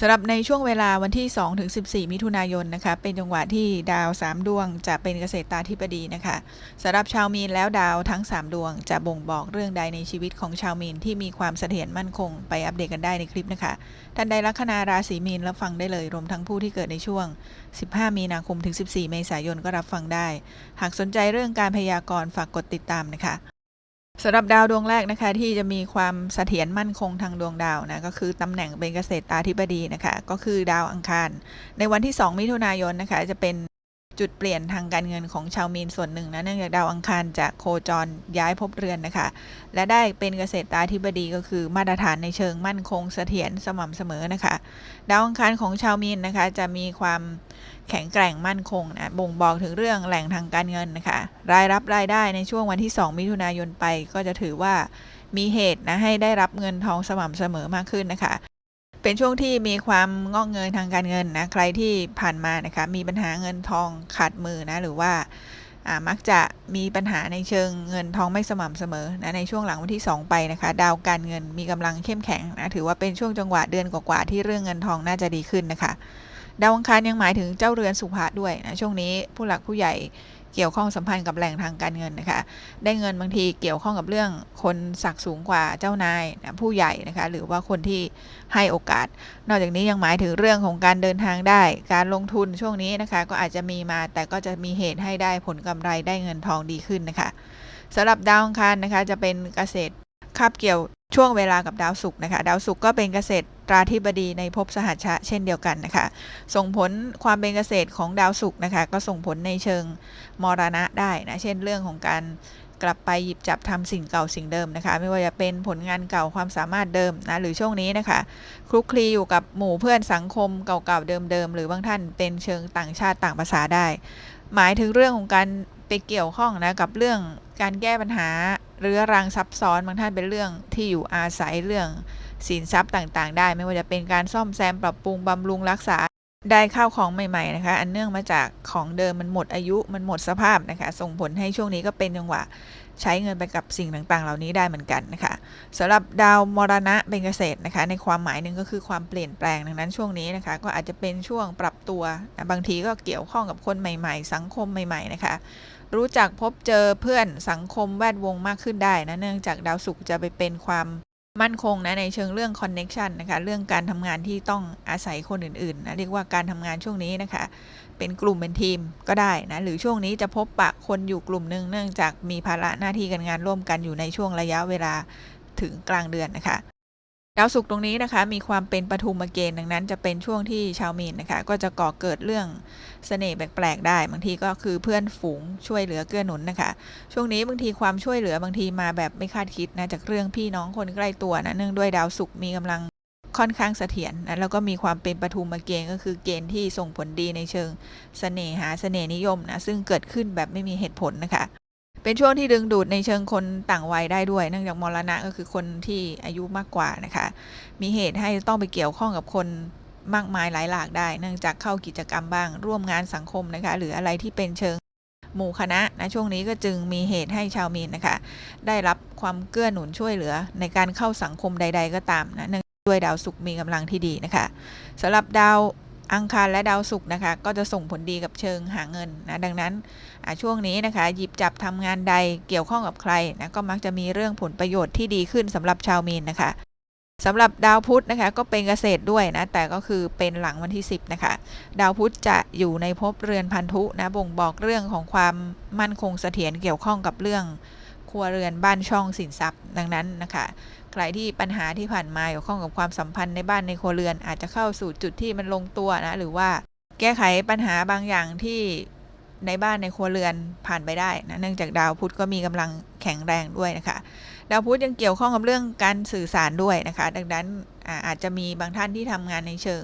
สำหรับในช่วงเวลาวันที่2ถึง14 มิถุนายนนะคะ เป็นจังหวะที่ดาว 3 ดวงจะเป็นเกษตรตาธิบดีนะคะสำหรับชาวมีนแล้วดาวทั้ง 3 ดวงจะบ่งบอกเรื่องใดในชีวิตของชาวมีนที่มีความเสถียรมั่นคง ไปอัปเดตกันได้ในคลิปนะคะ ท่านใดลัคนาราศีมีนรับฟังได้เลย รวมทั้งผู้ที่เกิดในช่วง 15 มีนาคมถึง 14 เมษายนก็รับฟังได้ หากสนใจเรื่องการพยากรณ์ฝากกดติดตามนะคะ สำหรับดาวดวงแรกนะคะที่จะมีความเสถียรมั่นคงทางดวงดาวนะก็คือตำแหน่งเป็นเกษตรตาธิบดีนะคะก็คือดาวอังคาร ในวันที่ 2 มิถุนายนนะคะจะเป็นจุดเปลี่ยนทางการเงินของชาวมีนส่วนหนึ่งนะเนื่องจากดาวอังคารจะโคจรย้ายภพเรือนนะคะ และได้เป็นเกษตรตาธิบดีก็คือมาตรฐานในเชิงมั่นคงเสถียรสม่ำเสมอนะคะ ดาวอังคารของชาวมีนนะคะจะมีความ แข็งแกร่งมั่นคงนะบ่งบอกถึงเรื่องแหล่งทางการเงินนะคะรายรับรายได้ในช่วงวันที่ 2 มิถุนายนไปก็จะถือว่ามีเหตุนะให้ได้รับเงินทองสม่ำเสมอมากขึ้นนะคะ เป็นช่วงที่มีความงอกเงยทางการเงินนะใครที่ผ่านมานะคะมีปัญหาเงินทองขาดมือนะหรือว่าอ่ามักจะมีปัญหาในเชิงเงินทองไม่สม่ำเสมอนะในช่วงหลังวันที่ 2 ไปนะคะ ดาวการเงินมีกำลังเข้มแข็งนะถือว่าเป็นช่วงจังหวะเดือนกว่าๆที่เรื่องเงินทองน่าจะดีขึ้นนะคะ ดาวอังคารยังหมายถึงเจ้าเรือนสุภะด้วยนะช่วงนี้ผู้หลักผู้ใหญ่เกี่ยวข้องสัมพันธ์กับแหล่งทางการเงินนะคะ ได้เงินบางทีเกี่ยวข้องกับเรื่องคนศักดิ์สูงกว่าเจ้านายนะผู้ใหญ่นะคะ หรือว่าคนที่ให้โอกาส นอกจากนี้ยังหมายถึงเรื่องของการเดินทางได้ การลงทุนช่วงนี้นะคะ ก็อาจจะมีมาแต่ก็จะมีเหตุให้ได้ผลกำไรได้เงินทองดีขึ้นนะคะสำหรับดาวอังคารนะคะ จะเป็นเกษตรคาบเกี่ยวช่วงเวลากับดาวศุกร์นะคะ ดาวศุกร์ก็เป็นเกษตร ตราธิบดีในภพสหัชชะเช่นเดียวกันนะคะ ส่งผลความเป็นเกษตรของดาวศุกร์นะคะ ก็ส่งผลในเชิงมรณะได้นะ เช่นเรื่องของการกลับไปหยิบจับทำสิ่งเก่าสิ่งเดิมนะคะ ไม่ว่าจะเป็นผลงานเก่าความสามารถเดิมนะหรือช่วงนี้นะคะ คลุกคลีอยู่กับหมู่เพื่อนสังคมเก่าๆเดิมๆหรือบางท่านเป็นเชิงต่างชาติต่างภาษาได้ หมายถึงเรื่องของการไปเกี่ยวข้องนะกับเรื่องการแก้ปัญหาเรื้อรังซับซ้อนบางท่านเป็นเรื่องที่อยู่อาศัยเรื่อง สินทรัพย์ต่างๆ ได้ไม่ว่าจะเป็นการซ่อมแซมปรับปรุงบำรุงรักษาได้ข้าวของใหม่ๆนะคะ อันเนื่องมาจากของเดิมมันหมดอายุมันหมดสภาพนะคะ ส่งผลให้ช่วงนี้ก็เป็นจังหวะใช้เงินไปกับสิ่งต่างๆ เหล่านี้ได้เหมือนกันนะคะสำหรับดาวมรณะเป็นเกษตรนะคะ ในความหมายหนึ่งก็คือความเปลี่ยนแปลงดังนั้นช่วงนี้นะคะ ก็อาจจะเป็นช่วงปรับตัวนะบางทีก็เกี่ยวข้องกับคนใหม่ๆ สังคมใหม่ ๆ นะคะ รู้จักพบเจอเพื่อนสังคมแวดวงมากขึ้นได้นะเนื่องจากดาวศุกร์จะไปเป็นความ มั่นคงนะในเชิงเรื่องคอนเน็ชันนะคะเรื่องการทำงานที่ต้องอาศัยคนอื่นๆนะเรียกว่าการทำงานช่วงนี้นะคะ เป็นกลุ่มเป็นทีมก็ได้นะหรือช่วงนี้จะพบปะคนอยู่กลุ่มหนึ่งเนื่องจากมีภาระหน้าที่การงานร่วมกันอยู่ในช่วงระยะเวลาถึงกลางเดือนนะคะ ดาวศุกร์ตรงนี้นะคะ มีความเป็นปฐุมเกณฑ์ดังนั้น จะเป็นช่วงที่ชาวมีนนะคะ ก็จะก่อเกิดเรื่องเสน่ห์แปลกๆได้บางทีก็คือเพื่อนฝูงช่วยเหลือเกื้อหนุนนะคะ ช่วงนี้บางทีความช่วยเหลือบางทีมาแบบไม่คาดคิดนะจากเรื่องพี่น้องคนใกล้ตัวนะเนื่องด้วยดาวศุกร์มีกำลังค่อนข้างเสถียรนะแล้วก็มีความเป็นปฐุมเกณฑ์ก็คือเกณฑ์ที่ส่งผลดีในเชิงเสน่หาเสน่ห์นิยมนะซึ่งเกิดขึ้นแบบไม่มีเหตุผลนะคะ เป็นช่วงที่ดึงดูดในเชิงคนต่างวัยได้ด้วย เนื่องจากมรณะก็คือคนที่อายุมากกว่านะคะ มีเหตุให้ต้องไปเกี่ยวข้องกับคนมากมายหลายหลากได้ เนื่องจากเข้ากิจกรรมบ้าง ร่วมงานสังคมนะคะ หรืออะไรที่เป็นเชิงหมู่คณะนะช่วงนี้ก็จึงมีเหตุให้ชาวมีนนะคะ ได้รับความเกื้อหนุนช่วยเหลือ ในการเข้าสังคมใด ๆ ก็ตามนะเนื่องด้วยดาวศุกร์มีกำลังที่ดีนะคะสำหรับดาว อังคารและดาวศุกร์นะคะ ก็จะส่งผลดีกับเชิงหาเงินนะดังนั้นช่วงนี้นะคะ หยิบจับทำงานใดเกี่ยวข้องกับใครนะก็มักจะมีเรื่องผลประโยชน์ที่ดีขึ้นสำหรับชาวมีนนะคะสำหรับดาวพุธนะคะก็เป็นเกษตรด้วยนะแต่ก็คือเป็นหลังวันที่ 10นะคะดาวพุธจะอยู่ในภพเรือนพันธุนะบ่งบอกเรื่องของความมั่นคงเสถียรเกี่ยวข้องกับเรื่อง รัวเรือนบ้านช่องสินทรัพย์ดังนั้นนะคะใครที่ปัญหาที่ผ่านมาเกี่ยวข้องกับความสัมพันธ์ในบ้านในครัวเรือน อาจจะเข้าสู่จุดที่มันลงตัวนะหรือว่าแก้ไขปัญหาบางอย่างที่ในบ้านในครัวเรือนผ่านไปได้นะเนื่องจากดาวพุธก็มีกำลังแข็งแรงด้วยนะคะ ดาวพุธยังเกี่ยวข้องกับเรื่องการสื่อสารด้วยนะคะ ดังนั้นอาจจะมีบางท่านที่ทำงานในเชิง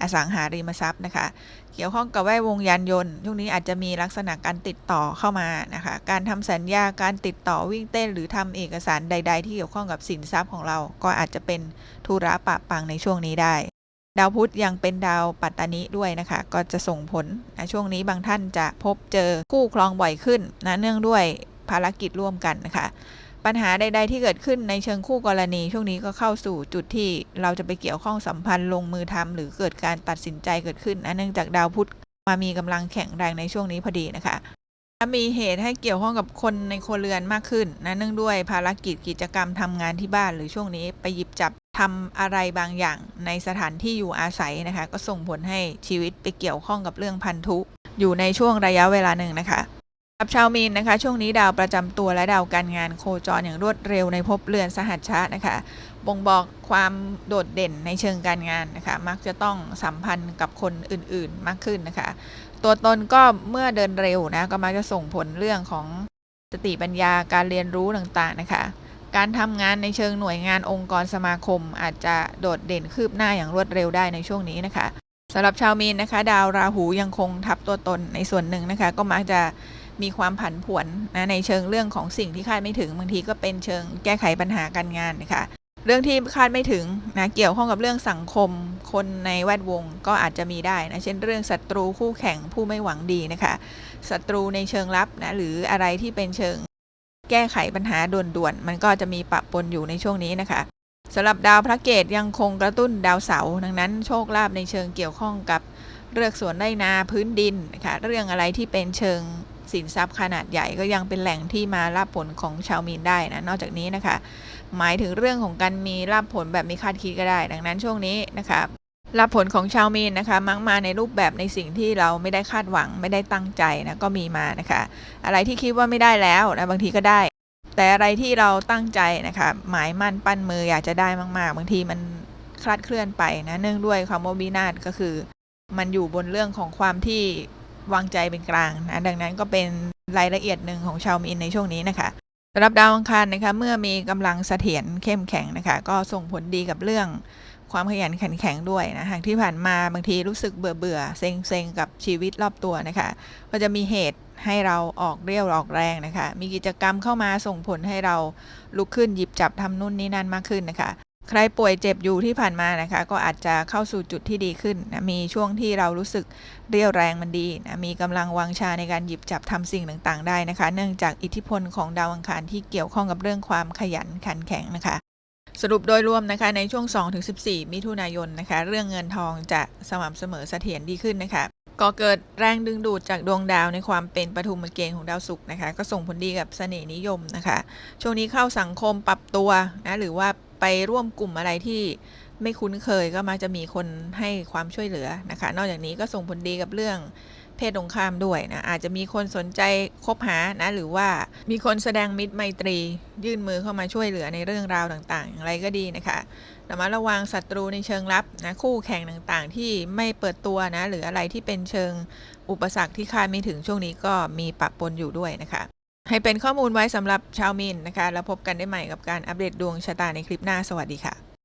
อสังหาริมทรัพย์นะคะ เกี่ยวข้องกับแวดวงยานยนต์ช่วงนี้อาจจะมีลักษณะการติดต่อเข้ามานะคะ การทำสัญญาการติดต่อวิ่งเต้น หรือทำเอกสารใด ๆ ที่เกี่ยวข้องกับสินทรัพย์ของเรา ก็อาจจะเป็นธุระปะปังในช่วงนี้ได้ ดาวพุธยังเป็นดาวปัตตานิด้วยนะคะ ก็จะส่งผลนะช่วงนี้บางท่านจะพบเจอคู่ครองบ่อยขึ้นนะเนื่องด้วยภารกิจร่วมกันนะคะ ปัญหาใด ๆ ที่เกิดขึ้นในเชิงคู่กรณี ช่วงนี้ก็เข้าสู่จุดที่เราจะไปเกี่ยวข้องสัมพันธ์ลงมือทำหรือเกิดการตัดสินใจเกิดขึ้นนะเนื่องจากดาวพุธมามีกำลังแข็งแรงในช่วงนี้พอดีนะคะมีเหตุให้เกี่ยวข้องกับคนในครัวเรือนมากขึ้นนะเนื่องด้วยภารกิจกิจกรรมทำงานที่บ้าน หรือช่วงนี้ไปหยิบจับทำอะไรบางอย่างในสถานที่อยู่อาศัยนะคะ ก็ส่งผลให้ชีวิตไปเกี่ยวข้องกับเรื่องพันธุ อยู่ในช่วงระยะเวลาหนึ่งนะคะ กับชาวมีนนะคะช่วงนี้ดาวประจำตัวและดาวการงานโคจรอย่างรวดเร็วในภพเรือนสหัชชะนะคะบ่งบอกความโดดเด่นในเชิงการงานนะคะมักจะต้องสัมพันธ์กับคนอื่นๆมากขึ้นนะคะ ตัวตนก็เมื่อเดินเร็วนะก็มักจะส่งผลเรื่องของสติปัญญาการเรียนรู้ต่างๆนะคะ การทำงานในเชิงหน่วยงานองค์กรสมาคม อาจจะโดดเด่นคืบหน้าอย่างรวดเร็วได้ในช่วงนี้นะคะสำหรับชาวมีนนะคะ ดาวราหูยังคงทับตัวตนในส่วนหนึ่งนะคะ ก็มักจะ มีความผันผวนนะในเชิงเรื่องของสิ่งที่คาดไม่ถึงบางทีก็เป็นเชิงแก้ไขปัญหาการงานนะคะเรื่องที่คาดไม่ถึงนะเกี่ยวข้องกับเรื่องสังคม คนในแวดวงก็อาจจะมีได้นะเช่นเรื่องศัตรูคู่แข่งผู้ไม่หวังดีนะคะศัตรูในเชิงลับนะหรืออะไรที่เป็นเชิงแก้ไขปัญหาด่วนๆมันก็จะมีปะปนอยู่ในช่วงนี้นะคะสำหรับดาวพระเกตยังคงกระตุ้นดาวเสาร์ดังนั้นโชคลาภในเชิงเกี่ยวข้องกับเรื่องสวนไร่นาพื้นดินนะคะเรื่องอะไรที่เป็นเชิง สินทรัพย์ขนาดใหญ่ก็ยังเป็นแหล่งที่มาลาบผลของชาวมีนได้นะนอกจากนี้นะคะ หมายถึงเรื่องของการมีลาบผลแบบไม่คาดคิดก็ได้ ดังนั้นช่วงนี้นะคะลาบผลของชาวมีนนะคะมักมาในรูปแบบในสิ่งที่เราไม่ได้คาดหวังไม่ได้ตั้งใจนะก็มีมานะคะ อะไรที่คิดว่าไม่ได้แล้วนะบางทีก็ได้ แต่อะไรที่เราตั้งใจนะคะหมายมั่นปั้นมืออยากจะได้มาก ๆ บางทีมันคลาดเคลื่อนไปนะเนื่องด้วยคำว่าวินาศก็คือ มันอยู่บนเรื่องของความที่ วางใจเป็นกลางนะดังนั้นก็เป็นรายละเอียดหนึ่งของชาวมีนในช่วงนี้นะคะสำหรับดาวอังคารนะคะเมื่อมีกำลังเสถียรเข้มแข็งนะคะก็ส่งผลดีกับเรื่องความขยันขันแข็งด้วยนะหากที่ผ่านมาบางทีรู้สึกเบื่อเบื่อเซ็งเซ็งกับชีวิตรอบตัวนะคะ ก็จะมีเหตุให้เราออกเรี่ยวออกแรงนะคะ มีกิจกรรมเข้ามาส่งผลให้เราลุกขึ้นหยิบจับทำนู่นนี่นั่นมากขึ้นนะคะ ใครป่วยเจ็บอยู่ที่ผ่านมานะคะ ก็อาจจะเข้าสู่จุดที่ดีขึ้นนะมีช่วงที่เรารู้สึกเรียวแรงมันดีนะมีกำลังวังชาในการหยิบจับทำสิ่งต่างๆ ได้นะคะ เนื่องจากอิทธิพลของดาวอังคารที่เกี่ยวข้องกับเรื่องความขยันขันแข็งนะคะ สรุปโดยรวมนะคะในช่วง 2-14 มิถุนายนนะคะ เรื่องเงินทองจะสม่ำเสมอเสถียรดีขึ้นนะคะก็เกิดแรงดึงดูดจากดวงดาวในความเป็นปฐุมเกณฑ์ของดาวศุกร์นะคะ ก็ส่งผลดีกับเสน่ห์นิยมนะคะ ช่วงนี้เข้าสังคมปรับตัวนะหรือว่า ไปร่วมกลุ่มอะไรที่ไม่คุ้นเคยก็มักจะมีคนให้ความช่วยเหลือนะคะ นอกจากนี้ก็ส่งผลดีกับเรื่องเพศตรงข้ามด้วยนะ อาจจะมีคนสนใจคบหานะ หรือว่ามีคนแสดงมิตรไมตรี ยื่นมือเข้ามาช่วยเหลือในเรื่องราวต่างๆอย่างไรก็ดีนะคะระมัดระวังศัตรูในเชิงลับนะคู่แข่งต่างๆ ที่ไม่เปิดตัวนะ หรืออะไรที่เป็นเชิงอุปสรรคที่คาดไม่ถึงช่วงนี้ก็มีปะปนอยู่ด้วยนะคะ ให้เป็นข้อมูลไว้สำหรับชาวมินนะคะ แล้วพบกันได้ใหม่กับการอัปเดตดวงชะตาในคลิปหน้าสวัสดีค่ะ